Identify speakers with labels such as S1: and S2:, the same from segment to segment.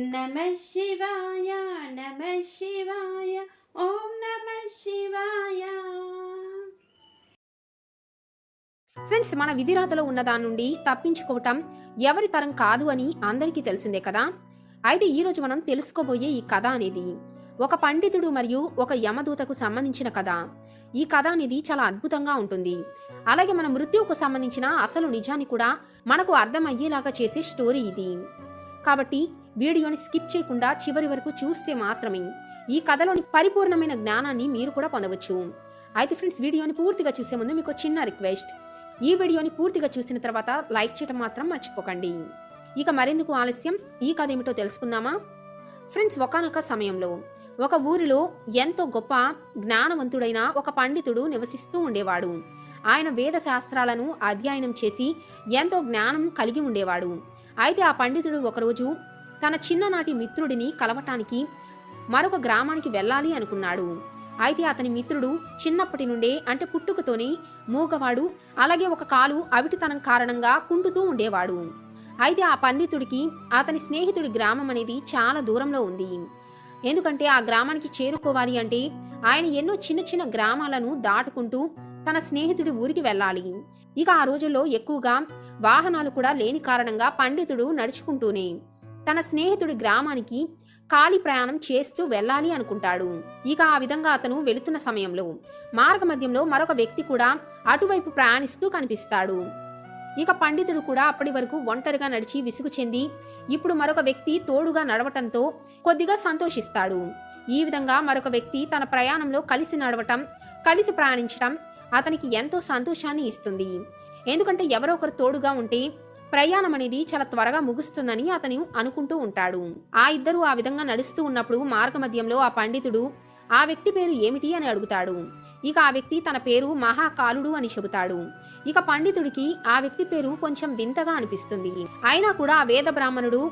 S1: నమ శివాయ నమ శివాయ ఓం నమ శివాయ.
S2: ఫ్రెండ్స్ మన విధిరాతలో ఉన్న దాని నుండి తప్పించుకోవటం ఎవరి తరం కాదు అని అందరికీ తెలిసిందే కదా? అయితే ఈరోజు మనం తెలుసుకోబోయే ఈ కథ అనేది ఒక పండితుడు మరియు ఒక యమదూతకు సంబంధించిన కథ. ఈ కథ అనేది చాలా అద్భుతంగా ఉంటుంది. అలాగే మన మృత్యువుకు సంబంధించిన అసలు నిజాన్ని కూడా మనకు అర్థమయ్యేలాగా చేసే స్టోరీ ఇది. కాబట్టి వీడియోని స్కిప్ చేయకుండా చివరి వరకు చూస్తే మాత్రమే ఈ కథలోని పరిపూర్ణమైన జ్ఞానాన్ని మీరు కూడా పొందవచ్చు. అయితే ఫ్రెండ్స్ వీడియోని పూర్తిగా చూసే ముందు మీకు చిన్న రిక్వెస్ట్. ఈ వీడియోని పూర్తిగా చూసిన తర్వాత లైక్ చేయడం మాత్రం మర్చిపోకండి. ఇక మరెందుకు ఆలస్యం? ఈ కథ ఏమిటో తెలుసుకుందామా? ఫ్రెండ్స్ ఒకనొక సమయంలో ఒక ఊరిలో ఎంతో గొప్ప జ్ఞానవంతుడైన ఒక పండితుడు నివసిస్తూ ఉండేవాడు. ఆయన వేద శాస్త్రాలను అధ్యయనం చేసి ఎంతో జ్ఞానం కలిగి ఉండేవాడు. అయితే ఆ పండితుడు ఒకరోజు తన చిన్ననాటి మిత్రుడిని కలవటానికి మరొక గ్రామానికి వెళ్ళాలి అనుకున్నాడు. అయితే అతని మిత్రుడు చిన్నప్పటి నుండే అంటే పుట్టుకతోనే మూగవాడు అలాగే ఒక కాలు అవిటితనం కారణంగా కుంటుతూ ఉండేవాడు. అయితే ఆ పండితుడికి అతని స్నేహితుడి గ్రామం అనేది చాలా దూరంలో ఉంది. ఎందుకంటే ఆ గ్రామానికి చేరుకోవాలి అంటే ఆయన ఎన్నో చిన్న చిన్న గ్రామాలను దాటుకుంటూ తన స్నేహితుడి ఊరికి వెళ్ళాలి. ఇక ఆ రోజుల్లో ఎక్కువగా వాహనాలు కూడా లేని కారణంగా పండితుడు నడుచుకుంటూనే తన స్నేహితుడి గ్రామానికి ఖాళీ ప్రయాణం చేస్తూ వెళ్ళాలి అనుకుంటాడు. ఇక ఆ విధంగా అతను వెళుతున్న సమయంలో మార్గ మధ్యంలో మరొక వ్యక్తి కూడా అటువైపు ప్రయాణిస్తూ కనిపిస్తాడు. ఇక పండితుడు కూడా అప్పటి వరకు ఒంటరిగా నడిచి విసుగు చెంది ఇప్పుడు మరొక వ్యక్తి తోడుగా నడవటంతో కొద్దిగా సంతోషిస్తాడు. ఈ విధంగా మరొక వ్యక్తి తన ప్రయాణంలో కలిసి నడవటం కలిసి ప్రయాణించటం అతనికి ఎంతో సంతోషాన్ని ఇస్తుంది. ఎందుకంటే ఎవరో ఒకరు తోడుగా ఉంటే ప్రయాణం అనేది చాలా త్వరగా ముగుస్తుందని అతను అనుకుంటూ ఉంటాడు. ఆ ఇద్దరు ఆ విధంగా నడుస్తూ ఉన్నప్పుడు మార్గ ఆ పండితుడు ఆ వ్యక్తి పేరు ఏమిటి? అని అడుగుతాడు. ఇక ఆ వ్యక్తి తన పేరు మహాకాలుడు అని చెబుతాడు. ఇక పండితుడికి ఆ వ్యక్తి పేరు కొంచెం వింతగా అనిపిస్తుంది. అయినా కూడా ఆ వేద బ్రాహ్మణుడు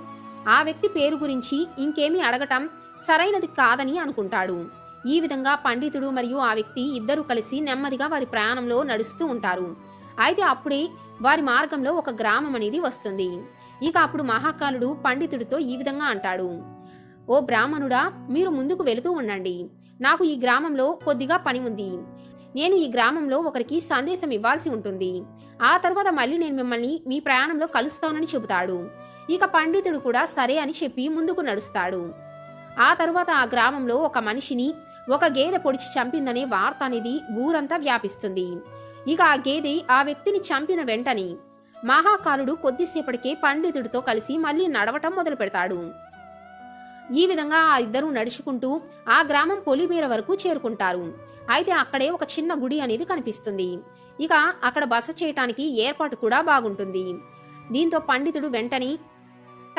S2: ఆ వ్యక్తి పేరు గురించి ఇంకేమీ అడగటం సరైనది కాదని అనుకుంటాడు. ఈ విధంగా పండితుడు మరియు ఆ వ్యక్తి ఇద్దరు కలిసి నెమ్మదిగా వారి ప్రయాణంలో నడుస్తూ ఉంటారు. అయితే అప్పుడే వారి మార్గంలో ఒక గ్రామం అనేది వస్తుంది. ఇక అప్పుడు మహాకాలుడు పండితుడితో ఈ విధంగా అంటాడు. ఓ బ్రాహ్మణుడా మీరు ముందుకు వెళుతూ ఉండండి. నాకు ఈ గ్రామంలో కొద్దిగా పని ఉంది. నేను ఈ గ్రామంలో ఒకరికి సందేశం ఇవ్వాల్సి ఉంటుంది. ఆ తర్వాత మళ్ళీ నేను మిమ్మల్ని మీ ప్రయాణంలో కలుస్తానని చెబుతాడు. ఇక పండితుడు కూడా సరే అని చెప్పి ముందుకు నడుస్తాడు. ఆ తరువాత ఆ గ్రామంలో ఒక మనిషిని ఒక గేదె పొడిచి చంపిందనే వార్త అనేది ఊరంతా వ్యాపిస్తుంది. ఇక ఆ గేదె ఆ వ్యక్తిని చంపిన వెంటనే మహాకాలుడు కొద్దిసేపటికే పండితుడితో కలిసి మళ్ళీ నడవటం మొదలు పెడతాడు. ఈ విధంగా ఆ ఇద్దరూ నడుచుకుంటూ ఆ గ్రామం పొలిమేర వరకు చేరుకుంటారు. అయితే అక్కడే ఒక చిన్న గుడి అనేది కనిపిస్తుంది. ఇక అక్కడ బస చేయటానికి ఏర్పాటు కూడా బాగుంటుంది. దీంతో పండితుడు వెంటనే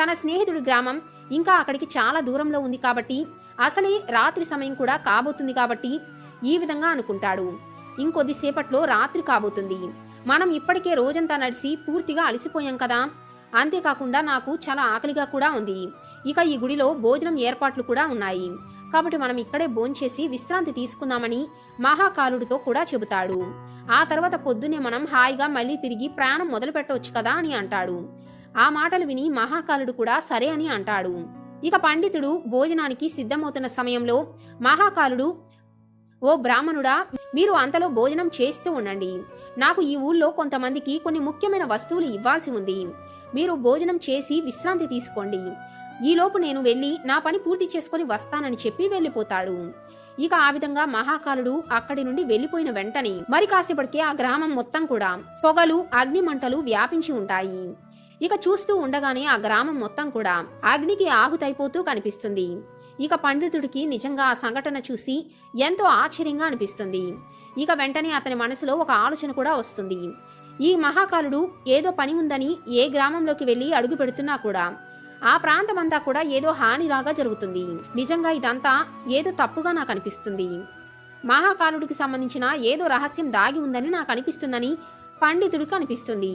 S2: తన స్నేహితుడి గ్రామం ఇంకా అక్కడికి చాలా దూరంలో ఉంది కాబట్టి అసలే రాత్రి సమయం కూడా కాబోతుంది కాబట్టి ఈ విధంగా అనుకుంటాడు. ఇంకొద్దిసేపట్లో రాత్రి కాబోతుంది. మనం ఇప్పటికే రోజంతా నడిచి పూర్తిగా అలసిపోయాం కదా. అంతేకాకుండా నాకు చాలా ఆకలిగా కూడా ఉంది. ఇక ఈ గుడిలో భోజనం ఏర్పాట్లు కూడా ఉన్నాయి. కాబట్టి మనం ఇక్కడే భోంచేసి విశ్రాంతి తీసుకుందామని మహాకాలుడితో కూడా చెబుతాడు. ఆ తర్వాత పొద్దునే మనం హాయిగా మళ్ళీ తిరిగి ప్రయాణం మొదలు పెట్టవచ్చు కదా అని అంటాడు. ఆ మాటలు విని మహాకాలుడు కూడా సరే అని అంటాడు. ఇక పండితుడు భోజనానికి సిద్ధమవుతున్న సమయంలో మహాకాలుడు ఓ బ్రాహ్మణుడా మీరు అంతలో భోజనం చేస్తూ ఉండండి. నాకు ఈ ఊళ్ళో కొంతమందికి కొన్ని ముఖ్యమైన వస్తువులు ఇవ్వాల్సి ఉంది. మీరు భోజనం చేసి విశ్రాంతి తీసుకోండి. ఈలోపు నేను వెళ్ళి నా పని పూర్తి చేసుకొని వస్తానని చెప్పి వెళ్ళిపోతాడు. ఇక ఆ విధంగా మహాకాలుడు అక్కడి నుండి వెళ్ళిపోయిన వెంటనే మరి కాసేపటికే ఆ గ్రామం మొత్తం కూడా పొగలు అగ్ని మంటలు వ్యాపించి ఉంటాయి. ఇక చూస్తూ ఉండగానే ఆ గ్రామం మొత్తం కూడా అగ్నికి ఆహుతైపోతూ కనిపిస్తుంది. ఇక పండితుడికి నిజంగా ఆ సంఘటన చూసి ఎంతో ఆశ్చర్యంగా అనిపిస్తుంది. ఇక వెంటనే అతని మనసులో ఒక ఆలోచన కూడా వస్తుంది. ఈ మహాకాలుడు ఏదో పని ఉందని ఏ గ్రామంలోకి వెళ్ళి అడుగు పెడుతున్నా కూడా ఆ ప్రాంతమంతా కూడా ఏదో హానిలాగా జరుగుతుంది. నిజంగా ఇదంతా ఏదో తప్పుగా నాకు అనిపిస్తుంది. మహాకాలుడికి సంబంధించిన ఏదో రహస్యం దాగి ఉందని నాకు అనిపిస్తుందని పండితుడికి అనిపిస్తుంది.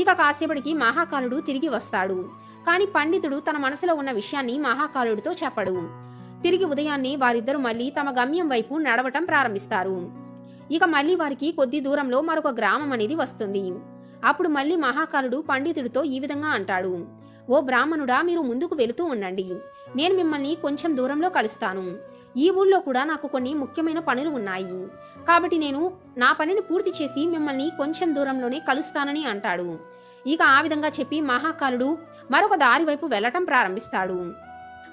S2: ఇక కాసేపటికి మహాకాలుడు తిరిగి వస్తాడు. కానీ పండితుడు తన మనసులో ఉన్న విషయాన్ని మహాకాలుడితో చెప్పడు. తిరిగి ఉదయాన్నే వారిద్దరూ మళ్ళీ తమ గమ్యం వైపు నడవటం ప్రారంభిస్తారు. ఇక మళ్ళీ వారికి కొద్ది దూరంలో మరొక గ్రామం అనేది వస్తుంది. అప్పుడు మళ్ళీ మహాకాలుడు పండితుడితో ఈ విధంగా అంటాడు. ఓ బ్రాహ్మణుడా మీరు ముందుకు వెళుతూ ఉండండి. నేను మిమ్మల్ని కొంచెం దూరంలో కలుస్తాను. ఈ ఊళ్ళో కూడా నాకు కొన్ని ముఖ్యమైన పనులు ఉన్నాయి. కాబట్టి నేను నా పనిని పూర్తి చేసి మిమ్మల్ని కొంచెం దూరంలోనే కలుస్తానని అంటాడు. ఇక ఆ విధంగా చెప్పి మహాకాలుడు మరొక దారి వైపు వెళ్ళటం ప్రారంభిస్తాడు.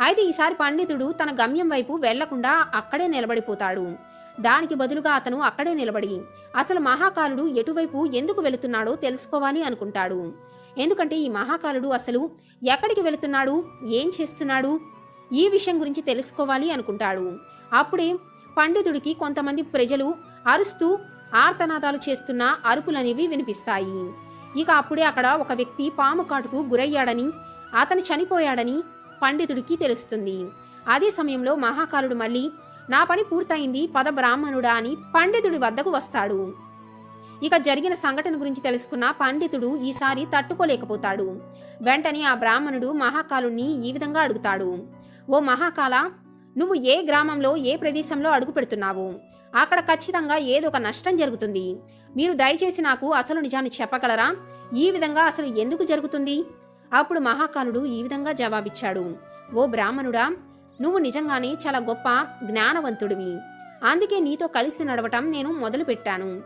S2: అయితే ఈసారి పండితుడు తన గమ్యం వైపు వెళ్ళకుండా అక్కడే నిలబడిపోతాడు. దానికి బదులుగా అతను అక్కడే నిలబడి అసలు మహాకాలుడు ఎటువైపు ఎందుకు వెళుతున్నాడో తెలుసుకోవాలి అనుకుంటాడు. ఎందుకంటే ఈ మహాకాలుడు అసలు ఎక్కడికి వెళుతున్నాడు? ఏం చేస్తున్నాడు? ఈ విషయం గురించి తెలుసుకోవాలి అనుకుంటాడు. అప్పుడే పండితుడికి కొంతమంది ప్రజలు అరుస్తూ ఆర్తనాదాలు చేస్తున్న అరుపులనేవి వినిపిస్తాయి. ఇక అప్పుడే అక్కడ ఒక వ్యక్తి పాము కాటుకు గురయ్యాడని అతను చనిపోయాడని పండితుడికి తెలుస్తుంది. అదే సమయంలో మహాకాలుడు మళ్ళీ నా పని పూర్తయింది పద బ్రాహ్మణుడా అని పండితుడి వద్దకు వస్తాడు. ఇక జరిగిన సంఘటన గురించి తెలుసుకున్న పండితుడు ఈసారి తట్టుకోలేకపోతాడు. వెంటనే ఆ బ్రాహ్మణుడు మహాకాలుణ్ణి ఈ విధంగా అడుగుతాడు. ఓ మహాకాల నువ్వు ఏ గ్రామంలో ఏ ప్రదేశంలో అడుగు పెడుతున్నావు? అక్కడ ఖచ్చితంగా ఏదో ఒక నష్టం జరుగుతుంది. మీరు దయచేసి నాకు అసలు నిజాన్ని చెప్పగలరా? ఈ విధంగా అసలు ఎందుకు జరుగుతుంది? అప్పుడు మహాకాలుడు ఈ విధంగా జవాబిచ్చాడు. ఓ బ్రాహ్మణుడా నువ్వు నిజంగానే చాలా గొప్ప జ్ఞానవంతుడివి. అందుకే నీతో కలిసి నడవటం నేను మొదలుపెట్టాను.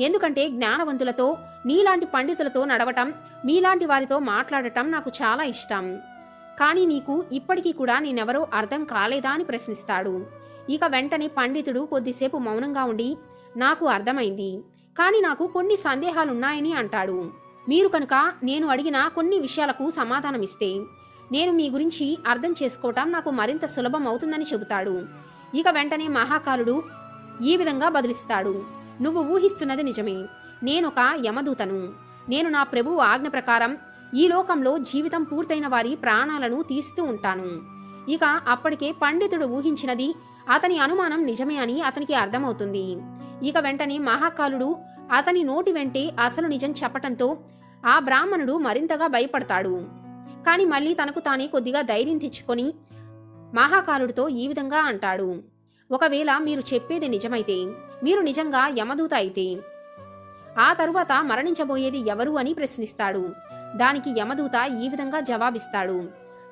S2: ఎందుకంటే జ్ఞానవంతులతో నీలాంటి పండితులతో నడవటం మీలాంటి వారితో మాట్లాడటం నాకు చాలా ఇష్టం. కానీ నీకు ఇప్పటికీ కూడా నేనెవరో అర్థం కాలేదా అని ప్రశ్నిస్తాడు. ఇక వెంటనే పండితుడు కొద్దిసేపు మౌనంగా ఉండి నాకు అర్థమైంది. కానీ నాకు కొన్ని సందేహాలున్నాయని అంటాడు. మీరు కనుక నేను అడిగిన కొన్ని విషయాలకు సమాధానమిస్తే నేను మీ గురించి అర్థం చేసుకోవటం నాకు మరింత సులభం అవుతుందని చెబుతాడు. ఇక వెంటనే మహాకాలుడు ఈ విధంగా బదులిస్తాడు. నువ్వు ఊహిస్తున్నది నిజమే. నేనొక యమదూతను. నేను నా ప్రభువు ఆజ్ఞ ప్రకారం ఈ లోకంలో జీవితం పూర్తయిన వారి ప్రాణాలను తీస్తూ ఉంటాను. ఇక అప్పటికే పండితుడు ఊహించినది అతని అనుమానం నిజమే అని అతనికి అర్థమవుతుంది. ఇక వెంటనే మహాకాలుడు అతని నోటి వెంటే అసలు నిజం చెప్పటంతో ఆ బ్రాహ్మణుడు మరింతగా భయపడతాడు. కాని మళ్ళీ తనకు తానే కొద్దిగా ధైర్యం తెచ్చుకొని మహాకాలుడితో ఈ విధంగా అంటాడు. ఒకవేళ మీరు చెప్పేది నిజమైతే మీరు నిజంగా యమదూత అయితే ఆ తరువాత మరణించబోయేది ఎవరు అని ప్రశ్నిస్తాడు. దానికి యమదూత ఈ విధంగా జవాబిస్తాడు.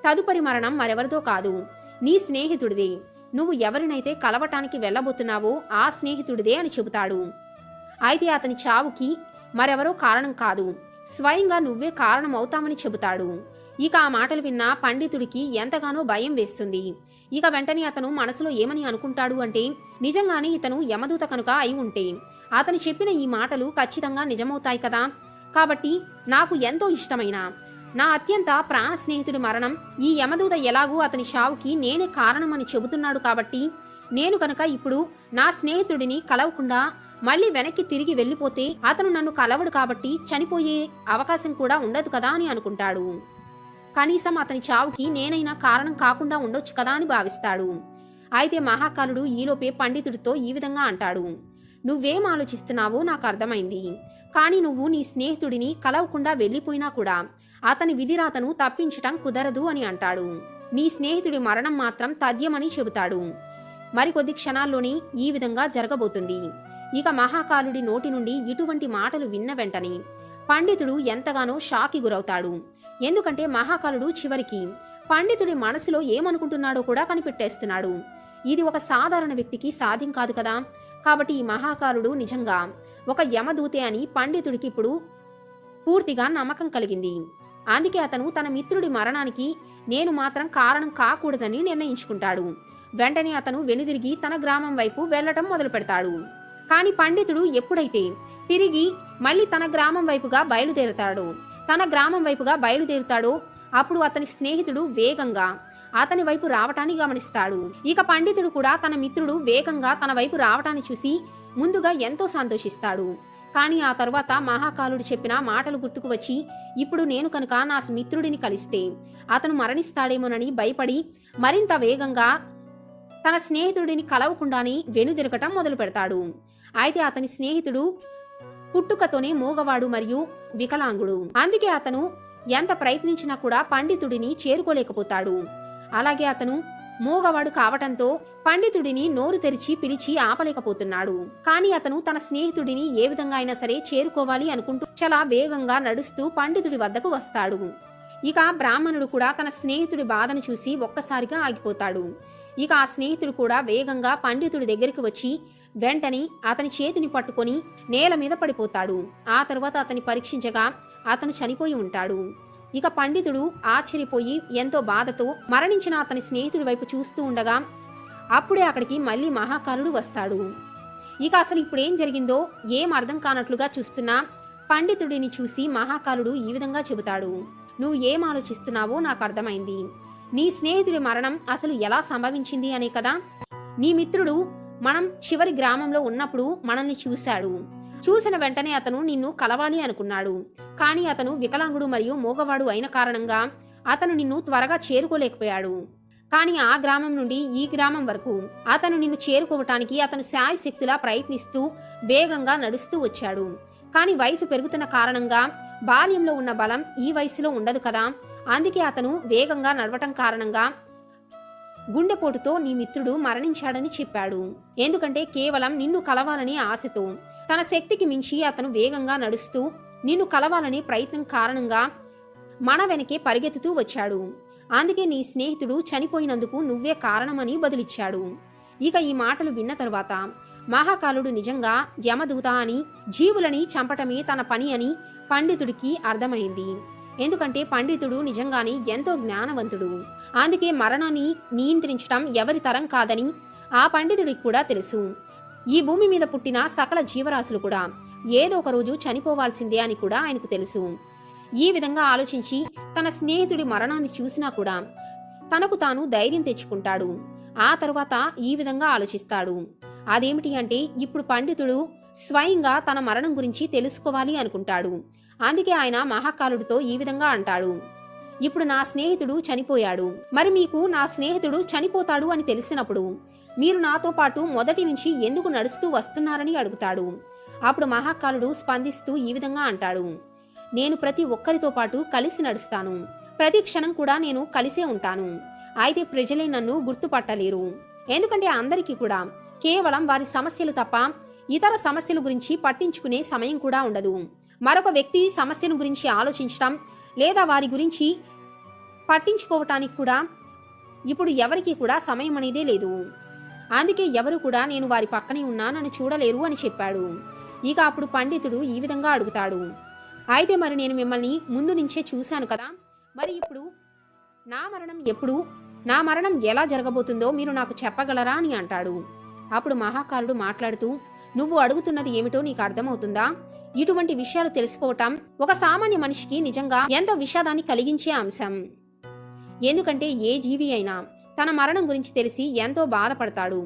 S2: తదుపరి మరణం మరెవరితో కాదు. నీ స్నేహితుడిదే. నువ్వు ఎవరినైతే కలవటానికి వెళ్ళబోతున్నావో ఆ స్నేహితుడిదే అని చెబుతాడు. అయితే అతని చావుకి మరెవరో కారణం కాదు. స్వయంగా నువ్వే కారణమవుతామని చెబుతాడు. ఇక ఆ మాటలు విన్న పండితుడికి ఎంతగానో భయం వేస్తుంది. ఇక వెంటనే అతను మనసులో ఏమని అనుకుంటాడు అంటే నిజంగానే ఇతను యమదూత కనుక అయి ఉంటే అతను చెప్పిన ఈ మాటలు ఖచ్చితంగా నిజమవుతాయి కదా. కాబట్టి నాకు ఎంతో ఇష్టమైన నా అత్యంత ప్రాణ స్నేహితుడి మరణం. ఈ యమదూత ఎలాగూ అతని చావుకి నేనే కారణమని చెబుతున్నాడు కాబట్టి నేను కనుక ఇప్పుడు నా స్నేహితుడిని కలవకుండా మళ్ళీ వెనక్కి తిరిగి వెళ్ళిపోతే అతను నన్ను కలవడు కాబట్టి చనిపోయే అవకాశం కూడా ఉండదు కదా అని అనుకుంటాడు. కనీసం అతని చావుకి నేనైనా కారణం కాకుండా ఉండొచ్చు కదా అని భావిస్తాడు. అయితే మహాకాలుడు ఈలోపే పండితుడితో ఈ విధంగా అంటాడు. నువ్వేం ఆలోచిస్తున్నావో నాకు అర్థమైంది. కానీ నువ్వు నీ స్నేహితుడిని కలవకుండా వెళ్ళిపోయినా కూడా అతని విధిరాతను తప్పించటం కుదరదు అని అంటాడు. నీ స్నేహితుడి మరణం మాత్రం తథ్యమని చెబుతాడు. మరికొద్ది క్షణాల్లోనే ఈ విధంగా జరగబోతుంది. ఇక మహాకాలుడి నోటి నుండి ఇటువంటి మాటలు విన్న వెంటనే పండితుడు ఎంతగానో షాకి గురవుతాడు. ఎందుకంటే మహాకాలుడు చివరికి పండితుడి మనసులో ఏమనుకుంటున్నాడో కూడా కనిపెట్టేస్తున్నాడు. ఇది ఒక సాధారణ వ్యక్తికి సాధ్యం కాదు కదా? కాబట్టి ఈ మహాకాలుడు నిజంగా ఒక యమదూతే అని పండితుడికి ఇప్పుడు పూర్తిగా నమ్మకం కలిగింది. అందుకే అతను తన మిత్రుడి మరణానికి నేను మాత్రం కారణం కాకూడదని నిర్ణయించుకుంటాడు. వెంటనే అతను వెనుదిరిగి తన గ్రామం వైపు వెళ్ళటం మొదలు పెడతాడు కానీ పండితుడు ఎప్పుడైతే తిరిగి మళ్ళీ తన గ్రామం వైపుగా బయలుదేరుతాడో తన గ్రామం వైపుగా బయలుదేరుతాడో అప్పుడు అతని స్నేహితుడు వేగంగా అతని వైపు రావటాన్ని గమనిస్తాడు. ఇక పండితుడు కూడా తన మిత్రుడు వేగంగా తన వైపు రావటాన్ని చూసి ముందుగా ఎంతో సంతోషిస్తాడు. కానీ ఆ తర్వాత మహాకాలుడు చెప్పిన మాటలు గుర్తుకు వచ్చి ఇప్పుడు నేను కనుక నా మిత్రుడిని కలిస్తే అతను మరణిస్తాడేమోనని భయపడి మరింత వేగంగా తన స్నేహితుడిని కలవకుండానే వెనుదిరగటం మొదలు పెడతాడు. అయితే అతని స్నేహితుడు పుట్టుకతోనే మూగవాడు మరియు వికలాంగుడు. అందుకే అతను ఎంత ప్రయత్నించినా కూడా పండితుడిని చేరుకోలేకపోతాడు. అలాగే అతను మూగవాడు కావటంతో పండితుడిని నోరు తెరిచి పిలిచి ఆపలేకపోతున్నాడు. కానీ అతను తన స్నేహితుడిని ఏ విధంగా అయినా సరే చేరుకోవాలి అనుకుంటూ చాలా వేగంగా నడుస్తూ పండితుడి వద్దకు వస్తాడు. ఇక బ్రాహ్మణుడు కూడా తన స్నేహితుడి బాధను చూసి ఒక్కసారిగా ఆగిపోతాడు. ఇక ఆ స్నేహితుడు కూడా వేగంగా పండితుడి దగ్గరికి వచ్చి వెంటనే అతని చేతిని పట్టుకొని నేల మీద పడిపోతాడు. ఆ తర్వాత అతని పరీక్షించగా అతను చనిపోయి ఉంటాడు. ఇక పండితుడు ఆశ్చర్యపోయి ఎంతో బాధతో మరణించిన అతని స్నేహితుడి వైపు చూస్తూ ఉండగా అప్పుడే అక్కడికి మళ్ళీ మహాకాలుడు వస్తాడు. ఇక అసలు ఇప్పుడేం జరిగిందో ఏం అర్థం కానట్లుగా చూస్తున్నా పండితుడిని చూసి మహాకాలుడు ఈ విధంగా చెబుతాడు. నువ్వు ఏం ఆలోచిస్తున్నావో నాకు అర్థమైంది. నీ స్నేహితుడి మరణం అసలు ఎలా సంభవించింది అనే కదా? నీ మిత్రుడు మనం చివరి గ్రామంలో ఉన్నప్పుడు మనల్ని చూశాడు. చూసిన వెంటనే అతను నిన్ను కలవాలి అనుకున్నాడు. కానీ అతను వికలాంగుడు మరియు మూగవాడు అయిన కారణంగా అతను నిన్ను త్వరగా చేరుకోలేకపోయాడు. కానీ ఆ గ్రామం నుండి ఈ గ్రామం వరకు అతను నిన్ను చేరుకోవటానికి అతను శాయశక్తులా ప్రయత్నిస్తూ వేగంగా నడుస్తూ వచ్చాడు. కానీ వయసు పెరుగుతున్న కారణంగా బాల్యంలో ఉన్న బలం ఈ వయసులో ఉండదు కదా. అందుకే అతను వేగంగా నడవటం కారణంగా గుండెపోటుతో నీ మిత్రుడు మరణించాడని చెప్పాడు. ఎందుకంటే కేవలం నిన్ను కలవాలని ఆశతో. తన శక్తికి మించి అతను వేగంగా నడుస్తూ నిన్ను కలవాలనే ప్రయత్నం కారణంగా మన వెనకే పరిగెత్తుతూ వచ్చాడు. అందుకే నీ స్నేహితుడు చనిపోయినందుకు నువ్వే కారణమని బదులిచ్చాడు. ఇక ఈ మాటలు విన్న తరువాత మహాకాలుడు నిజంగా యమదూత అని జీవులని చంపటమే తన పని అని పండితుడికి అర్థమైంది. ఎందుకంటే పండితుడు నిజంగానే ఎంతో జ్ఞానవంతుడు. అందుకే మరణాన్ని నియంత్రించటం ఎవరి తరం కాదని ఆ పండితుడికి కూడా తెలుసు. ఈ భూమి మీద పుట్టిన సకల జీవరాశులు కూడా ఏదో ఒక రోజు చనిపోవాల్సిందే అని కూడా ఆయనకు తెలుసు. ఈ విధంగా ఆలోచించి తన స్నేహితుడి మరణాన్ని చూసినా కూడా తనకు తాను ధైర్యం తెచ్చుకుంటాడు. ఆ తర్వాత ఈ విధంగా ఆలోచిస్తాడు. అదేమిటి అంటే ఇప్పుడు పండితుడు స్వయంగా తన మరణం గురించి తెలుసుకోవాలి అనుకుంటాడు. అందుకే ఆయన మహాకాలుడితో ఈ విధంగా అంటాడు. ఇప్పుడు నా స్నేహితుడు చనిపోయాడు. మరి మీకు నా స్నేహితుడు చనిపోతాడు అని తెలిసినప్పుడు మీరు నాతో పాటు మొదటి నుంచి ఎందుకు నడుస్తూ వస్తున్నారని అడుగుతాడు. అప్పుడు మహాకాలుడు స్పందిస్తూ ఈ విధంగా అంటాడు. నేను ప్రతి ఒక్కరితో పాటు కలిసి నడుస్తాను. ప్రతి క్షణం కూడా నేను కలిసే ఉంటాను. అయితే ప్రజలే నన్ను గుర్తుపట్టలేరు. ఎందుకంటే అందరికీ కూడా కేవలం వారి సమస్యలు తప్ప ఇతర సమస్యల గురించి పట్టించుకునే సమయం కూడా ఉండదు. మరొక వ్యక్తి సమస్యను గురించి ఆలోచించటం లేదా వారి గురించి పట్టించుకోవటానికి కూడా ఇప్పుడు ఎవరికి కూడా సమయం అనేదే లేదు. అందుకే ఎవరు కూడా నేను వారి పక్కనే ఉన్నా నన్ను చూడలేరు అని చెప్పాడు. ఇక అప్పుడు పండితుడు ఈ విధంగా అడుగుతాడు. అయితే మరి నేను మిమ్మల్ని ముందు నుంచే చూశాను కదా. మరి ఇప్పుడు నా మరణం ఎప్పుడు? నా మరణం ఎలా జరగబోతుందో మీరు నాకు చెప్పగలరా అని అంటాడు. అప్పుడు మహాకాలుడు మాట్లాడుతూ నువ్వు అడుగుతున్నది ఏమిటో నీకు అర్థమవుతుందా? ఇటువంటి విషయాలు తెలుసుకోవటం ఒక సామాన్య మనిషికి నిజంగా ఎంతో విషాదాన్ని కలిగించే అంశం. ఎందుకంటే ఏ జీవి అయినా తన మరణం గురించి తెలిసి ఎంతో బాధపడతాడు.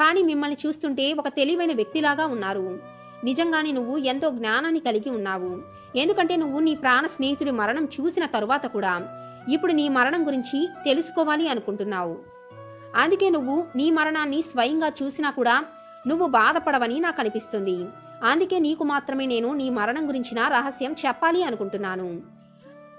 S2: కానీ మిమ్మల్ని చూస్తుంటే ఒక తెలివైన వ్యక్తిలాగా ఉన్నారు. నిజంగానే నువ్వు ఎంతో జ్ఞానాన్ని కలిగి ఉన్నావు. ఎందుకంటే నువ్వు నీ ప్రాణ స్నేహితుడి మరణం చూసిన తరువాత కూడా ఇప్పుడు నీ మరణం గురించి తెలుసుకోవాలి అనుకుంటున్నావు. అందుకే నువ్వు నీ మరణాన్ని స్వయంగా చూసినా కూడా నువ్వు బాధపడవని నాకు అనిపిస్తుంది. అందుకే నీకు మాత్రమే నేను నీ మరణం గురించిన రహస్యం చెప్పాలి అనుకుంటున్నాను.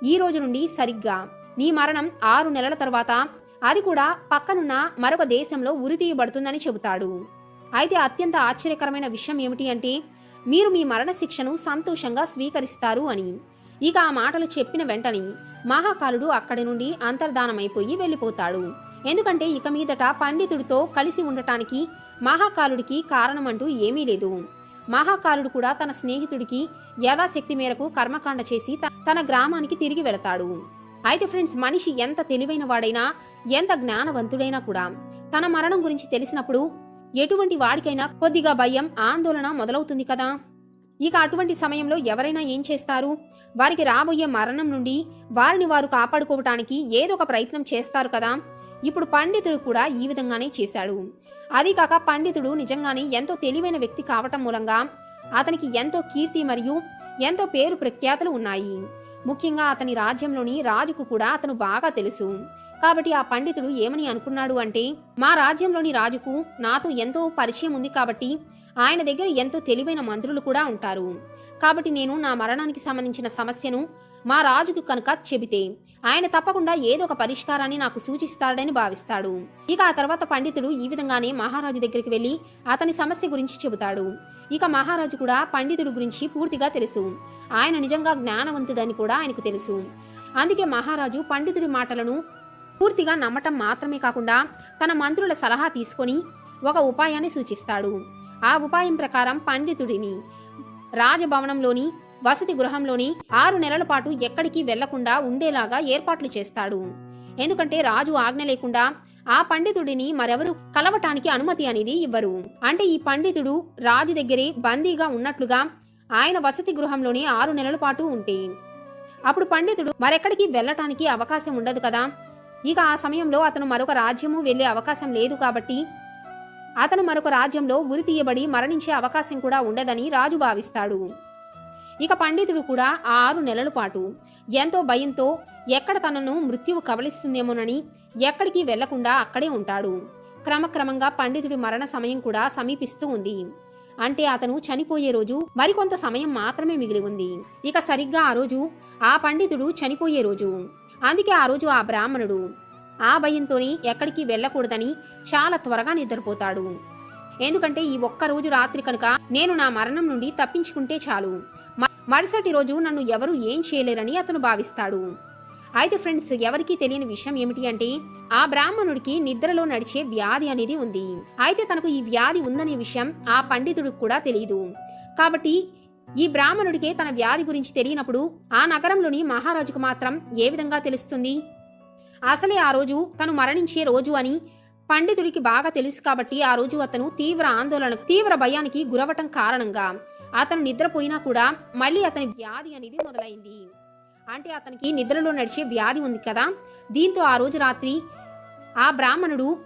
S2: ఈ రోజు నుండి సరిగ్గా నీ మరణం ఆరు నెలల తర్వాత అది కూడా పక్కనున్న మరొక దేశంలో ఉరితీయబడుతుందని చెబుతాడు. అయితే అత్యంత ఆశ్చర్యకరమైన విషయం ఏమిటి అంటే మీరు మీ మరణ శిక్షను సంతోషంగా స్వీకరిస్తారు అని. ఇక ఆ మాటలు చెప్పిన వెంటనే మహాకాలుడు అక్కడి నుండి అంతర్ధానమైపోయి వెళ్ళిపోతాడు. ఎందుకంటే ఇక మీదట పండితుడితో కలిసి ఉండటానికి మహాకాలుడికి కారణమంటూ ఏమీ లేదు. మహాకాలుడు కూడా తన స్నేహితుడికి యథాశక్తి మేరకు కర్మకాండ చేసి త- తన గ్రామానికి తిరిగి వెళతాడు. అయితే ఫ్రెండ్స్ మనిషి ఎంత తెలివైన వాడైనా ఎంత జ్ఞానవంతుడైనా కూడా తన మరణం గురించి తెలిసినప్పుడు ఎటువంటి వాడికైనా కొద్దిగా భయం ఆందోళన మొదలవుతుంది కదా. ఇక అటువంటి సమయంలో ఎవరైనా ఏం చేస్తారు? వారికి రాబోయే మరణం నుండి వారిని వారు కాపాడుకోవటానికి ఏదో ఒక ప్రయత్నం చేస్తారు కదా. ఇప్పుడు పండితుడు కూడా ఈ విధంగానే చేశాడు. అది కాక పండితుడు నిజంగానే ఎంతో తెలివైన వ్యక్తి కావటం మూలంగా అతనికి ఎంతో కీర్తి మరియు ఎంతో పేరు ప్రఖ్యాతలు ఉన్నాయి. ముఖ్యంగా అతని రాజ్యంలోని రాజుకు కూడా అతను బాగా తెలుసు. కాబట్టి ఆ పండితుడు ఏమని అనుకున్నాడు అంటే మా రాజ్యంలోని రాజుకు నాతో ఎంతో పరిచయం ఉంది కాబట్టి ఆయన దగ్గర ఎంతో తెలివైన మంత్రులు కూడా ఉంటారు. కాబట్టి నేను నా మరణానికి సంబంధించిన సమస్యను మా రాజుకు కనుక చెబితే ఆయన తప్పకుండా ఏదో ఒక పరిష్కారాన్ని నాకు సూచిస్తాడని భావిస్తాడు. ఇక ఆ తర్వాత పండితుడు ఈ విధంగానే మహారాజు దగ్గరికి వెళ్ళి అతని సమస్య గురించి చెబుతాడు. ఇక మహారాజు కూడా పండితుడు గురించి పూర్తిగా తెలుసు. ఆయన నిజంగా జ్ఞానవంతుడని కూడా ఆయనకు తెలుసు. అందుకే మహారాజు పండితుడి మాటలను పూర్తిగా నమ్మటం మాత్రమే కాకుండా తన మంత్రుల సలహా తీసుకొని ఒక ఉపాయాన్ని సూచిస్తాడు. ఆ ఉపాయం ప్రకారం పండితుడిని రాజభవనంలోని వసతి గృహంలోని ఆరు నెలల పాటు ఎక్కడికి వెళ్ళకుండా ఉండేలాగా ఏర్పాట్లు చేస్తాడు. ఎందుకంటే రాజు ఆజ్ఞ లేకుండా ఆ పండితుడిని మరెవరు కలవటానికి అనుమతి అనేది ఇవ్వరు. అంటే ఈ పండితుడు రాజు దగ్గరే బందీగా ఉన్నట్లుగా ఆయన వసతి గృహంలోనే ఆరు నెలల పాటు ఉంటే. అప్పుడు పండితుడు మరెక్కడికి వెళ్ళటానికి అవకాశం ఉండదు కదా. ఇక ఆ సమయంలో అతను మరొక రాజ్యము వెళ్ళే అవకాశం లేదు కాబట్టి అతను మరొక రాజ్యంలో ఉరి తీయబడి మరణించే అవకాశం కూడా ఉండదని రాజు భావిస్తాడు. ఇక పండితుడు కూడా ఆ ఆరు నెలల పాటు ఎంతో భయంతో ఎక్కడ తనను మృత్యువు కబలిస్తుందేమోనని ఎక్కడికి వెళ్ళకుండా అక్కడే ఉంటాడు. క్రమక్రమంగా పండితుడి మరణ సమయం కూడా సమీపిస్తూ ఉంది. అంటే అతను చనిపోయే రోజు మరికొంత సమయం మాత్రమే మిగిలి ఉంది. ఇక సరిగ్గా ఆ రోజు ఆ పండితుడు చనిపోయే రోజు. అందుకే ఆ రోజు ఆ బ్రాహ్మణుడు ఆ భయంతోని ఎక్కడికి వెళ్ళకూడదని చాలా త్వరగా నిద్రపోతాడు. ఎందుకంటే ఈ ఒక్క రోజు రాత్రి కనుక నేను నా మరణం నుండి తప్పించుకుంటే చాలు. మరుసటి రోజు నన్ను ఎవరు ఏం చేయలేరని అతను భావిస్తాడు. అయితే ఫ్రెండ్స్ ఎవరికీ తెలియని విషయం ఏమిటి అంటే ఆ బ్రాహ్మణుడికి నిద్రలో నడిచే వ్యాధి అనేది ఉంది. అయితే తనకు ఈ వ్యాధి ఉందనే విషయం ఆ పండితుడికి కూడా తెలియదు కాబట్టి ఈ బ్రాహ్మణుడికే తన వ్యాధి గురించి తెలియనప్పుడు ఆ నగరంలోని మహారాజుకు మాత్రం ఏ విధంగా తెలుస్తుంది? అసలే ఆ రోజు తను మరణించే రోజు అని పండితుడికి బాగా తెలుసు కాబట్టి ఆ రోజు అతను తీవ్ర ఆందోళన తీవ్ర భయానికి గురవటం కారణంగా అతను నిద్రపోయినా కూడా మళ్ళీ అతని వ్యాధి అనేది మొదలైంది. అంటే అతనికి నిద్రలో నడిచే వ్యాధి ఉంది కదా దీంతో ఆ రోజు రాత్రి ఆ బ్రాహ్మణుడు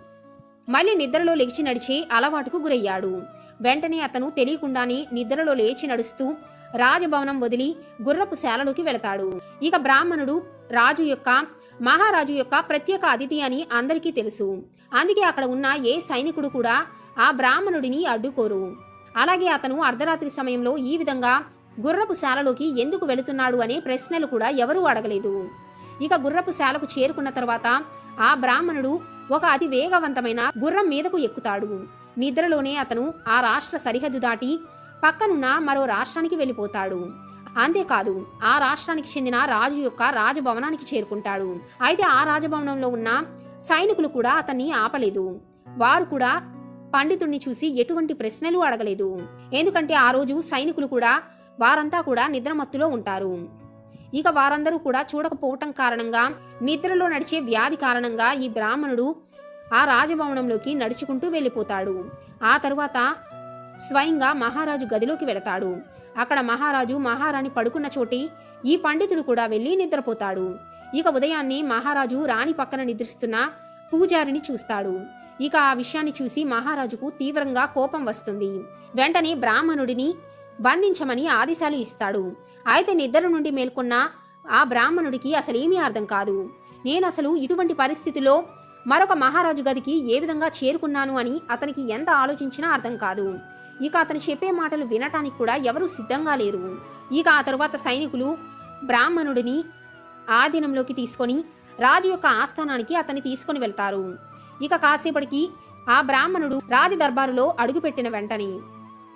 S2: మళ్ళీ నిద్రలో లేచి నడిచే అలవాటుకు గురయ్యాడు. వెంటనే అతను తెలియకుండానే నిద్రలో లేచి నడుస్తూ రాజభవనం వదిలి గుర్రపు శాలలోకి వెళతాడు. ఇక బ్రాహ్మణుడు రాజు యొక్క మహారాజు యొక్క ప్రత్యేక అతిథి అని అందరికీ తెలుసు. అందుకే అక్కడ ఉన్న ఏ సైనికుడు కూడా ఆ బ్రాహ్మణుడిని అడ్డుకోరు. అలాగే అతను అర్ధరాత్రి సమయంలో ఈ విధంగా గుర్రపు శాలలోకి ఎందుకు వెళుతున్నాడు అనే ప్రశ్నలు కూడా ఎవరూ అడగలేదు. ఇక గుర్రపు శాలకు చేరుకున్న తర్వాత ఆ బ్రాహ్మణుడు ఒక అతి వేగవంతమైన గుర్రం మీదకు ఎక్కుతాడు. నిద్రలోనే అతను ఆ రాష్ట్ర సరిహద్దు దాటి పక్కనున్న మరో రాష్ట్రానికి వెళ్ళిపోతాడు. అంతేకాదు ఆ రాష్ట్రానికి చెందిన రాజు యొక్క రాజభవనానికి చేరుకుంటాడు. అయితే ఆ రాజభవనంలో ఉన్న సైనికులు కూడా అతన్ని ఆపలేదు. వారు కూడా పండితుడిని చూసి ఎటువంటి ప్రశ్నలు అడగలేదు. ఎందుకంటే ఆ రోజు సైనికులు కూడా వారంతా కూడా నిద్రమత్తులో ఉంటారు. ఇక వారందరూ కూడా చూడకపోవటం కారణంగా నిద్రలో నడిచే వ్యాధి కారణంగా ఈ బ్రాహ్మణుడు ఆ రాజభవనంలోకి నడుచుకుంటూ వెళ్ళిపోతాడు. ఆ తరువాత స్వయంగా మహారాజు గదిలోకి వెళతాడు. అక్కడ మహారాజు మహారాణి పడుకున్న చోటి ఈ పండితుడు కూడా వెళ్ళి నిద్రపోతాడు. ఇక ఉదయాన్నే మహారాజు రాణి పక్కన నిద్రిస్తున్న పూజారిని చూస్తాడు. ఇక ఆ విషయాన్ని చూసి మహారాజుకు తీవ్రంగా కోపం వస్తుంది. వెంటనే బ్రాహ్మణుడిని బంధించమని ఆదేశాలు ఇస్తాడు. అయితే నిద్ర నుండి మేల్కొన్న ఆ బ్రాహ్మణుడికి అసలేమీ అర్థం కాదు. నేను అసలు ఇటువంటి పరిస్థితిలో మరొక మహారాజు గదికి ఏ విధంగా చేరుకున్నాను అని అతనికి ఎంత ఆలోచించినా అర్థం కాదు. ఇక అతను చెప్పే మాటలు వినటానికి కూడా ఎవరూ సిద్ధంగా లేరు. ఇక ఆ తరువాత సైనికులు బ్రాహ్మణుడిని ఆధీనంలోకి తీసుకొని రాజు యొక్క ఆస్థానానికి అతన్ని తీసుకొని వెళ్తారు. ఇక కాసేపటికి ఆ బ్రాహ్మణుడు రాజ దర్బారులో అడుగుపెట్టిన వెంటనే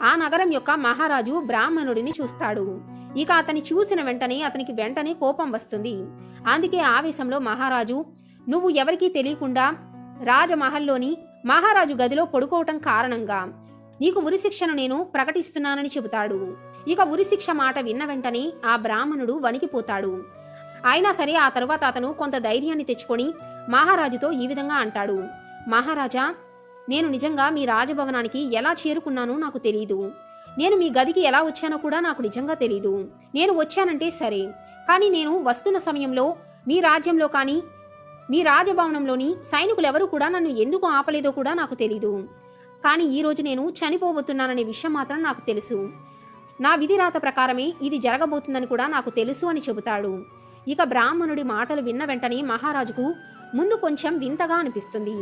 S2: ఆ నగరం యొక్క మహారాజు బ్రాహ్మణుడిని చూస్తాడు. ఇక అతని చూసిన వెంటనే అతనికి వెంటనే కోపం వస్తుంది. అందుకే ఆవేశంలో మహారాజు నువ్వు ఎవరికీ తెలియకుండా రాజమహల్లోని మహారాజు గదిలో పడుకోవటం కారణంగా నీకు ఉరిశిక్షను నేను ప్రకటిస్తున్నానని చెబుతాడు. ఇక ఉరిశిక్ష మాట విన్న వెంటనే ఆ బ్రాహ్మణుడు వణికిపోతాడు. అయినా సరే ఆ తరువాత అతను కొంత ధైర్యాన్ని తెచ్చుకొని మహారాజుతో ఈ విధంగా అంటాడు. మహారాజా నేను నిజంగా మీ రాజభవనానికి ఎలా చేరుకున్నానో నాకు తెలియదు నేను మీ గదికి ఎలా వచ్చానో కూడా నాకు నిజంగా తెలీదు. నేను వచ్చానంటే సరే. కానీ నేను వస్తున్న సమయంలో మీ రాజ్యంలో కానీ మీ రాజభవనంలోని సైనికులు ఎవరు కూడా నన్ను ఎందుకు ఆపలేదో కూడా నాకు తెలీదు. కానీ ఈ రోజు నేను చనిపోబోతున్నాననే విషయం మాత్రం నాకు తెలుసు. నా విధిరాత ప్రకారమే ఇది జరగబోతుందని కూడా నాకు తెలుసు అని చెబుతాడు. ఇక బ్రాహ్మణుడి మాటలు విన్న వెంటనే మహారాజుకు ముందు కొంచెం వింతగా అనిపిస్తుంది.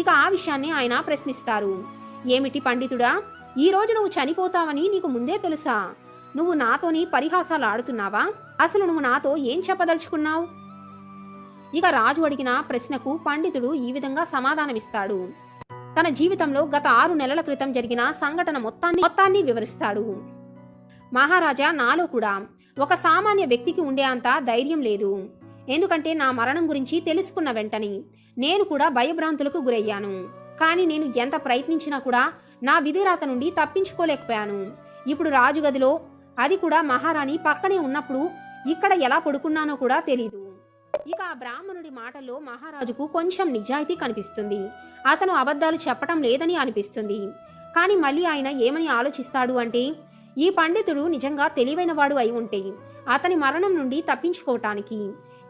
S2: ఇక ఆ విషయాన్ని ఆయన ప్రశ్నిస్తారు. ఏమిటి పండితుడా? ఈ రోజు నువ్వు చనిపోతావని నీకు ముందే తెలుసా? నువ్వు నాతోని పరిహాసాలు ఆడుతున్నావా అసలు నువ్వు నాతో ఏం చెప్పదలుచుకున్నావు? ఇక రాజు అడిగిన ప్రశ్నకు పండితుడు ఈ విధంగా సమాధానమిస్తాడు. తన జీవితంలో గత ఆరు నెలల క్రితం జరిగిన సంఘటన మొత్తాన్ని మొత్తాన్ని వివరిస్తాడు. మహారాజా నాలో కూడా ఒక సామాన్య వ్యక్తికి ఉండే అంత ధైర్యం లేదు. ఎందుకంటే నా మరణం గురించి తెలుసుకున్న వెంటనే నేను కూడా భయభ్రాంతులకు గురయ్యాను. కానీ నేను ఎంత ప్రయత్నించినా కూడా నా విధిరాత నుండి తప్పించుకోలేకపోయాను. ఇప్పుడు రాజుగదిలో అది కూడా మహారాణి పక్కనే ఉన్నప్పుడు ఇక్కడ ఎలా పడుకున్నానో కూడా తెలీదు. ఇక ఆ బ్రాహ్మణుడి మాటలో మహారాజుకు కొంచెం నిజాయితీ కనిపిస్తుంది. అతను అబద్ధాలు చెప్పటం లేదని అనిపిస్తుంది. కానీ మళ్ళీ ఆయన ఏమని ఆలోచిస్తాడు అంటే ఈ పండితుడు నిజంగా తెలివైనవాడు అయి ఉంటే అతని మరణం నుండి తప్పించుకోవటానికి.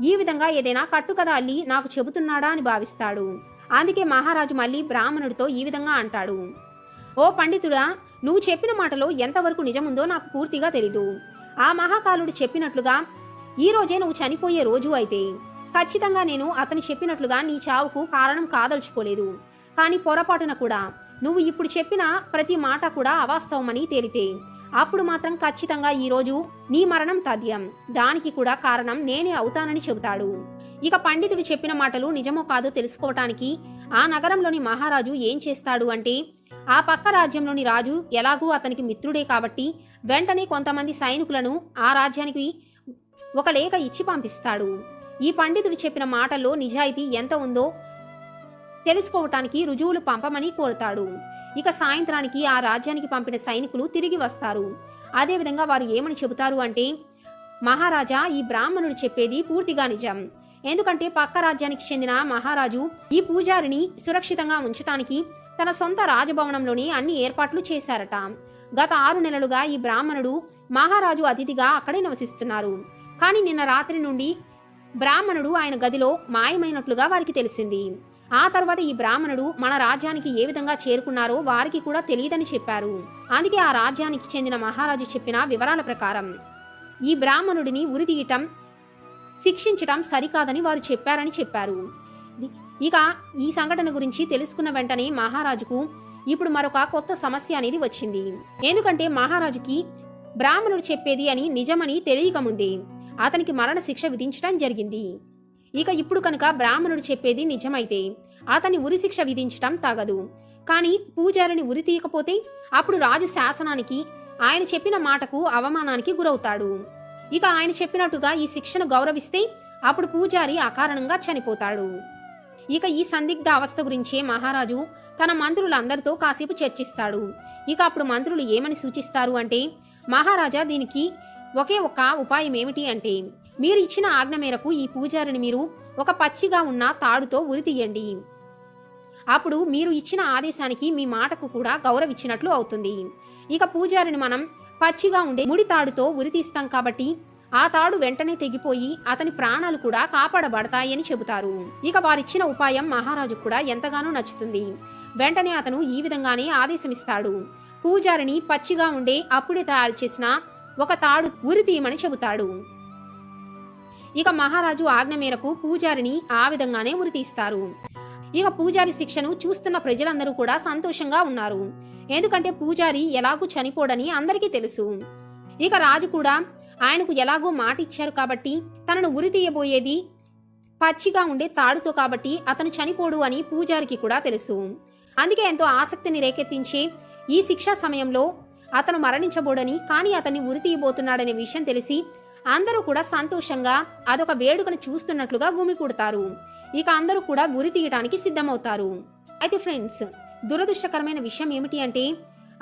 S2: ఈ విధంగా ఏదైనా కట్టుకథ అల్లి నాకు చెబుతున్నాడా అని భావిస్తాడు. అందుకే మహారాజు మళ్ళీ బ్రాహ్మణుడితో ఈ విధంగా అంటాడు. ఓ పండితుడా నువ్వు చెప్పిన మాటలో ఎంతవరకు నిజముందో నాకు పూర్తిగా తెలీదు. ఆ మహాకాలుడు చెప్పినట్లుగా ఈ రోజే నువ్వు చనిపోయే రోజు అయితే. ఖచ్చితంగా నేను అతని చెప్పినట్లుగా నీ చావుకు కారణం కాదలుచుకోలేదు. కానీ పొరపాటున కూడా. నువ్వు ఇప్పుడు చెప్పిన ప్రతి మాట కూడా అవాస్తవమని తేలితే. అప్పుడు మాత్రం ఖచ్చితంగా ఈ రోజు నీ మరణం తథ్యం. దానికి కూడా కారణం నేనే అవుతానని చెబుతాడు. ఇక పండితుడు చెప్పిన మాటలు నిజమో కాదో తెలుసుకోవటానికి ఆ నగరంలోని మహారాజు ఏం చేస్తాడు అంటే ఆ పక్క రాజ్యంలోని రాజు ఎలాగూ అతనికి మిత్రుడే కాబట్టి వెంటనే కొంతమంది సైనికులను ఆ రాజ్యానికి ఒక లేఖ ఇచ్చి పంపిస్తాడు. ఈ పండితుడు చెప్పిన మాటల్లో నిజాయితీ ఎంత ఉందో తెలుసుకోవటానికి రుజువులు పంపమని కోరుతాడు. ఇక సాయంత్రానికి ఆ రాజ్యానికి పంపిన సైనికులు తిరిగి వస్తారు. అదేవిధంగా వారు ఏమని చెబుతారు అంటే మహారాజా ఈ బ్రాహ్మణుడు చెప్పేది పూర్తిగా నిజం. ఎందుకంటే పక్క రాజ్యానికి చెందిన మహారాజు ఈ పూజారిని సురక్షితంగా ఉంచటానికి తన సొంత రాజభవనంలోని అన్ని ఏర్పాట్లు చేశారట. గత ఆరు నెలలుగా ఈ బ్రాహ్మణుడు మహారాజు అతిథిగా అక్కడే నివసిస్తున్నారు. కానీ నిన్న రాత్రి నుండి బ్రాహ్మణుడు ఆయన గదిలో మాయమైనట్లుగా వారికి తెలిసింది. ఆ తర్వాత ఈ బ్రాహ్మణుడు మన రాజ్యానికి ఏ విధంగా చేరుకున్నారో వారికి కూడా తెలియదని చెప్పారు. అందుకే ఆ రాజ్యానికి చెందిన మహారాజు చెప్పిన వివరాల ప్రకారం ఈ బ్రాహ్మణుడిని ఉరితీయటం శిక్షించటం సరికాదని వారు చెప్పారని చెప్పారు. ఇక ఈ సంఘటన గురించి తెలుసుకున్న వెంటనే మహారాజుకు ఇప్పుడు మరొక కొత్త సమస్య అనేది వచ్చింది. ఎందుకంటే మహారాజుకి బ్రాహ్మణుడు చెప్పేది అని నిజమని తెలియకముందే అతనికి మరణ శిక్ష విధించడం జరిగింది. ఇక ఇప్పుడు కనుక బ్రాహ్మణుడు చెప్పేది నిజమైతే అతని ఉరిశిక్ష విధించటం తగదు. కానీ పూజారిని ఉరి తీయకపోతే అప్పుడు రాజు శాసనానికి ఆయన చెప్పిన మాటకు అవమానానికి గురవుతాడు. ఇక ఆయన చెప్పినట్టుగా ఈ శిక్షను గౌరవిస్తే అప్పుడు పూజారి అకారణంగా చనిపోతాడు. ఇక ఈ సందిగ్ధ అవస్థ గురించే మహారాజు తన మంత్రులందరితో కాసేపు చర్చిస్తాడు. ఇక అప్పుడు మంత్రులు ఏమని సూచిస్తారు అంటే మహారాజా దీనికి ఒకే ఒక ఉపాయం ఏమిటి అంటే మీరు ఇచ్చిన ఆజ్ఞ మేరకు ఈ పూజారిని మీరు ఒక పచ్చిగా ఉన్న తాడుతో ఉరి తీయండి. అప్పుడు మీరు ఇచ్చిన ఆదేశానికి మీ మాటకు కూడా గౌరవిచ్చినట్లు అవుతుంది. ఇక పూజారిని మనం పచ్చిగా ఉండే ముడి తాడుతో ఉరి తీస్తాం కాబట్టి ఆ తాడు వెంటనే తెగిపోయి అతని ప్రాణాలు కూడా కాపాడబడతాయని చెబుతారు. ఇక వారిచ్చిన ఉపాయం మహారాజు కూడా ఎంతగానో నచ్చుతుంది. వెంటనే అతను ఈ విధంగానే ఆదేశమిస్తాడు. పూజారిని పచ్చిగా ఉండే అప్పుడే తయారు చేసిన ఒక తాడు ఉరి తీయమని చెబుతాడు. ఇక మహారాజు ఆజ్ఞ మేరకు పూజారిని ఆ విధంగానే ఉరితీస్తారు ఇక పూజారి శిక్షను చూస్తున్న ప్రజలందరూ కూడా సంతోషంగా ఉన్నారు. ఎందుకంటే పూజారి ఎలాగూ చనిపోడని అందరికీ తెలుసు. ఇక రాజు కూడా ఆయనకు ఎలాగో మాట ఇచ్చారు కాబట్టి తనను ఉరి తీయబోయేది పచ్చిగా ఉండే తాడుతో కాబట్టి అతను చనిపోడు అని పూజారికి కూడా తెలుసు. అందుకే ఎంతో ఆసక్తిని రేకెత్తించే ఈ శిక్షా సమయంలో అతను మరణించబోడని కానీ అతన్ని ఉరి తీయబోతున్నాడనే విషయం తెలిసి అందరూ కూడా సంతోషంగా అదొక వేడుకను చూస్తున్నట్లుగా గుమికూడతారు ఇక అందరూ కూడా ఉరి తీయటానికి సిద్ధమవుతారు. అయితే ఫ్రెండ్స్ దురదృష్టకరమైన విషయం ఏమిటి అంటే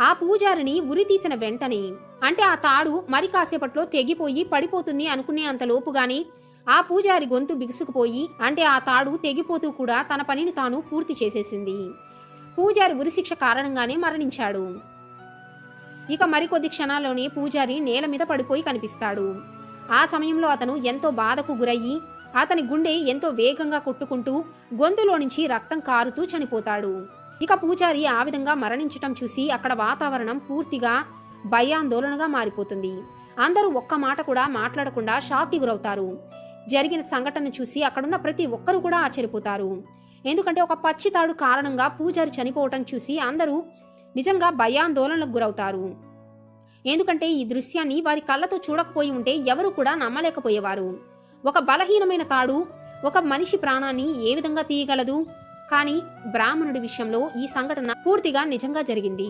S2: ఆ పూజారిని ఉరి తీసిన వెంటనే అంటే ఆ తాడు మరి కాసేపట్లో తెగిపోయి పడిపోతుంది అనుకునే అంత లోపుగానే ఆ పూజారి గొంతు బిగుసుకుపోయి అంటే ఆ తాడు తెగిపోతూ కూడా తన పనిని తాను పూర్తి చేసేసింది. పూజారి ఉరిశిక్ష కారణంగానే మరణించాడు. ఇక మరికొద్ది క్షణాల్లోనే పూజారి నేల మీద పడిపోయి కనిపిస్తాడు. ఆ సమయంలో అతను ఎంతో బాధకు గురయ్యి అతని గుండె ఎంతో వేగంగా కొట్టుకుంటూ గొంతులో నుంచి రక్తం కారుతూ చనిపోతాడు. ఇక పూజారి ఆ విధంగా మరణించటం చూసి అక్కడ వాతావరణం పూర్తిగా భయాందోళనగా మారిపోతుంది. అందరూ ఒక్క మాట కూడా మాట్లాడకుండా షాక్కి గురవుతారు. జరిగిన సంఘటన చూసి అక్కడున్న ప్రతి ఒక్కరూ కూడా ఆశ్చర్యపోతారు. ఎందుకంటే ఒక పచ్చితాడు కారణంగా పూజారి చనిపోవటం చూసి అందరూ నిజంగా భయాందోళనకు గురవుతారు. ఎందుకంటే ఈ దృశ్యాన్ని వారి కళ్ళతో చూడకపోయి ఉంటే ఎవరు కూడా నమ్మలేకపోయేవారు. ఒక బలహీనమైన తాడు ఒక మనిషి ప్రాణాన్ని ఏ విధంగా తీయగలదు? కానీ బ్రాహ్మణుడి విషయంలో ఈ సంఘటన పూర్తిగా నిజంగా జరిగింది.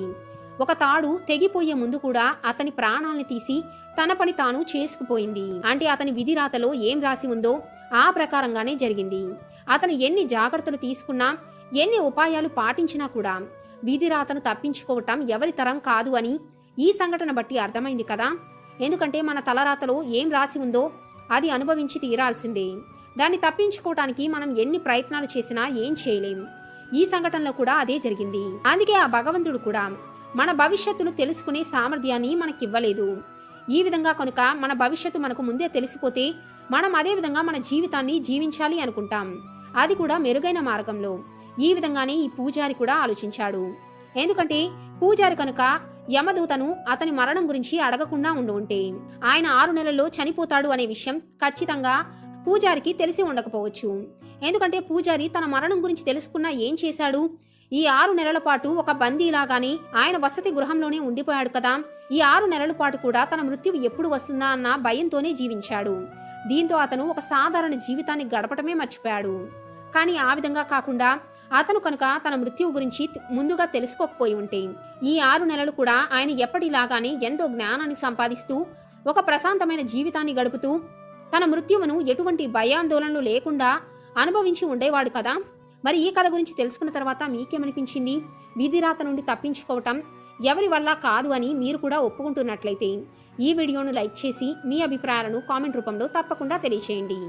S2: ఒక తాడు తెగిపోయే ముందు కూడా అతని ప్రాణాల్ని తీసి తన పని తాను చేసుకుపోయింది. అంటే అతని విధి రాతలో ఏం రాసి ఉందో ఆ ప్రకారంగానే జరిగింది. అతను ఎన్ని జాగ్రత్తలు తీసుకున్నా ఎన్ని ఉపాయాలు పాటించినా కూడా వీధి రాతను తప్పించుకోవటం ఎవరి తరం కాదు అని ఈ సంఘటన బట్టి అర్థమైంది కదా. ఎందుకంటే మన తలరాతలో ఏం రాసి ఉందో అది అనుభవించి తీరాల్సిందే. దాన్ని తప్పించుకోవటానికి మనం ఎన్ని ప్రయత్నాలు చేసినా ఏం చేయలేం. ఈ సంఘటనలో కూడా అదే జరిగింది. అందుకే ఆ భగవంతుడు కూడా మన భవిష్యత్తును తెలుసుకునే సామర్థ్యాన్ని మనకివ్వలేదు. ఈ విధంగా కనుక మన భవిష్యత్తు మనకు ముందే తెలిసిపోతే మనం అదే విధంగా మన జీవితాన్ని జీవించాలి అనుకుంటాం. అది కూడా మెరుగైన మార్గంలో. ఈ విధంగానే ఈ పూజారి కూడా ఆలోచించాడు. ఎందుకంటే పూజారి కనుక యమదూతను అతని మరణం గురించి అడగకుండా ఉండు ఉంటే ఆయన ఆరు నెలల్లో చనిపోతాడు అనే విషయం ఖచ్చితంగా పూజారికి తెలిసి ఉండకపోవచ్చు. ఎందుకంటే పూజారి తన మరణం గురించి తెలుసుకున్నా ఏం చేశాడు? ఈ ఆరు నెలల పాటు ఒక బందీలాగానే ఆయన వసతి గృహంలోనే ఉండిపోయాడు కదా. ఈ ఆరు నెలల పాటు కూడా తన మృత్యువు ఎప్పుడు వస్తుందా అన్న భయంతోనే జీవించాడు. దీంతో అతను ఒక సాధారణ జీవితాన్ని గడపటమే మర్చిపోయాడు. కానీ ఆ విధంగా కాకుండా అతను కనుక తన మృత్యువు గురించి ముందుగా తెలుసుకోకపోయి ఉంటే ఈ ఆరు నెలలు కూడా ఆయన ఎప్పటిలాగానే ఎంతో జ్ఞానాన్ని సంపాదిస్తూ ఒక ప్రశాంతమైన జీవితాన్ని గడుపుతూ తన మృత్యువును ఎటువంటి భయాందోళనలు లేకుండా అనుభవించి ఉండేవాడు కదా. మరి ఈ కథ గురించి తెలుసుకున్న తర్వాత మీకేమనిపించింది? విధిరాత నుండి తప్పించుకోవటం ఎవరి వల్ల కాదు అని మీరు కూడా ఒప్పుకుంటున్నట్లయితే ఈ వీడియోను లైక్ చేసి మీ అభిప్రాయాలను కామెంట్ రూపంలో తప్పకుండా తెలియచేయండి.